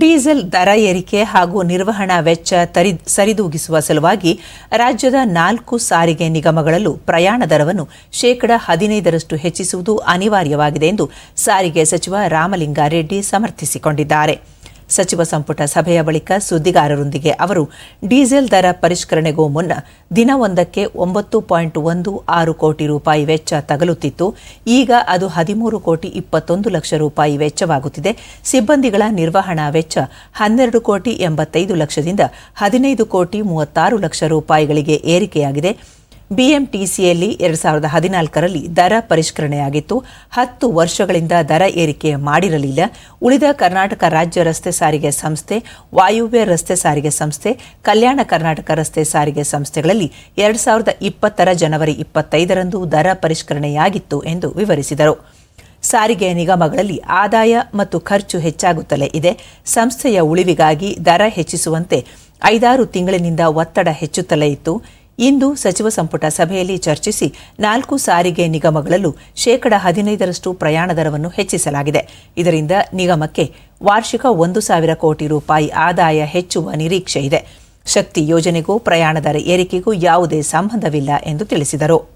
Diesel ದರ ಏರಿಕೆ ಹಾಗೂ ನಿರ್ವಹಣಾ ವೆಚ್ಚ ತರಿ, ಸರಿದೂಗಿಸುವ ಸಲುವಾಗಿ ರಾಜ್ಯದ ನಾಲ್ಕು ಸಾರಿಗೆ ನಿಗಮಗಳಲ್ಲೂ ಪ್ರಯಾಣ ದರವನ್ನು ಶೇಕಡ ಹದಿನೈದರಷ್ಟು ಹೆಚ್ಚಿಸುವುದು ಅನಿವಾರ್ಯವಾಗಿದೆ ಎಂದು ಸಾರಿಗೆ ಸಚಿವ ರಾಮಲಿಂಗಾರೆಡ್ಡಿ ಸಮರ್ಥಿಸಿಕೊಂಡಿದ್ದಾರೆ. ಸಚಿವ ಸಂಪುಟ ಸಭೆಯ ಬಳಿಕ ಸುದ್ದಿಗಾರರೊಂದಿಗೆ ಅವರು ಡೀಸೆಲ್ ದರ ಪರಿಷ್ಕರಣೆಗೂ ಮುನ್ನ ದಿನವೊಂದಕ್ಕೆ ಒಂಬತ್ತು ಪಾಯಿಂಟ್ ಒಂದು ಆರು ಕೋಟಿ ರೂಪಾಯಿ ವೆಚ್ಚ ತಗಲುತ್ತಿತ್ತು. ಈಗ ಅದು ಹದಿಮೂರು ಕೋಟಿ ಇಪ್ಪತ್ತೊಂದು ಲಕ್ಷ ರೂಪಾಯಿ ವೆಚ್ಚವಾಗುತ್ತಿದೆ. ಸಿಬ್ಬಂದಿಗಳ ನಿರ್ವಹಣಾ ವೆಚ್ಚ ಹನ್ನೆರಡು ಕೋಟಿ ಎಂಬತ್ತೈದು ಲಕ್ಷದಿಂದ ಹದಿನೈದು ಕೋಟಿ ಮೂವತ್ತಾರು ಲಕ್ಷ ರೂಪಾಯಿಗಳಿಗೆ ಏರಿಕೆಯಾಗಿದೆ. ಬಿಎಂಟಿಸಿಯಲ್ಲಿ ಎರಡು ಸಾವಿರದ ಹದಿನಾಲ್ಕರಲ್ಲಿ ದರ ಪರಿಷ್ಕರಣೆಯಾಗಿತ್ತು. ಹತ್ತು ವರ್ಷಗಳಿಂದ ದರ ಏರಿಕೆ ಮಾಡಿರಲಿಲ್ಲ. ಉಳಿದ ಕರ್ನಾಟಕ ರಾಜ್ಯ ರಸ್ತೆ ಸಾರಿಗೆ ಸಂಸ್ಥೆ, ವಾಯುವ್ಯ ರಸ್ತೆ ಸಾರಿಗೆ ಸಂಸ್ಥೆ, ಕಲ್ಯಾಣ ಕರ್ನಾಟಕ ರಸ್ತೆ ಸಾರಿಗೆ ಸಂಸ್ಥೆಗಳಲ್ಲಿ ಎರಡು ಸಾವಿರದ ಇಪ್ಪತ್ತರ ಜನವರಿ ಇಪ್ಪತ್ತೈದರಂದು ದರ ಪರಿಷ್ಕರಣೆಯಾಗಿತ್ತು ಎಂದು ವಿವರಿಸಿದರು. ಸಾರಿಗೆ ನಿಗಮಗಳಲ್ಲಿ ಆದಾಯ ಮತ್ತು ಖರ್ಚು ಹೆಚ್ಚಾಗುತ್ತಲೇ ಇದೆ. ಸಂಸ್ಥೆಯ ಉಳಿವಿಗಾಗಿ ದರ ಹೆಚ್ಚಿಸುವಂತೆ ಐದಾರು ತಿಂಗಳಿನಿಂದ ಒತ್ತಡ ಹೆಚ್ಚುತ್ತಲೇ ಇತ್ತು. ಇಂದು ಸಚಿವ ಸಂಪುಟ ಸಭೆಯಲ್ಲಿ ಚರ್ಚಿಸಿ ನಾಲ್ಕು ಸಾರಿಗೆ ನಿಗಮಗಳಲ್ಲೂ ಶೇಕಡ ಹದಿನೈದರಷ್ಟು ಪ್ರಯಾಣ ದರವನ್ನು ಹೆಚ್ಚಿಸಲಾಗಿದೆ. ಇದರಿಂದ ನಿಗಮಕ್ಕೆ ವಾರ್ಷಿಕ ಒಂದು ಸಾವಿರ ಕೋಟಿ ರೂಪಾಯಿ ಆದಾಯ ಹೆಚ್ಚುವ ನಿರೀಕ್ಷೆ ಇದೆ. ಶಕ್ತಿ ಯೋಜನೆಗೂ ಪ್ರಯಾಣ ದರ ಏರಿಕೆಗೂ ಯಾವುದೇ ಸಂಬಂಧವಿಲ್ಲ ಎಂದು ತಿಳಿಸಿದರು.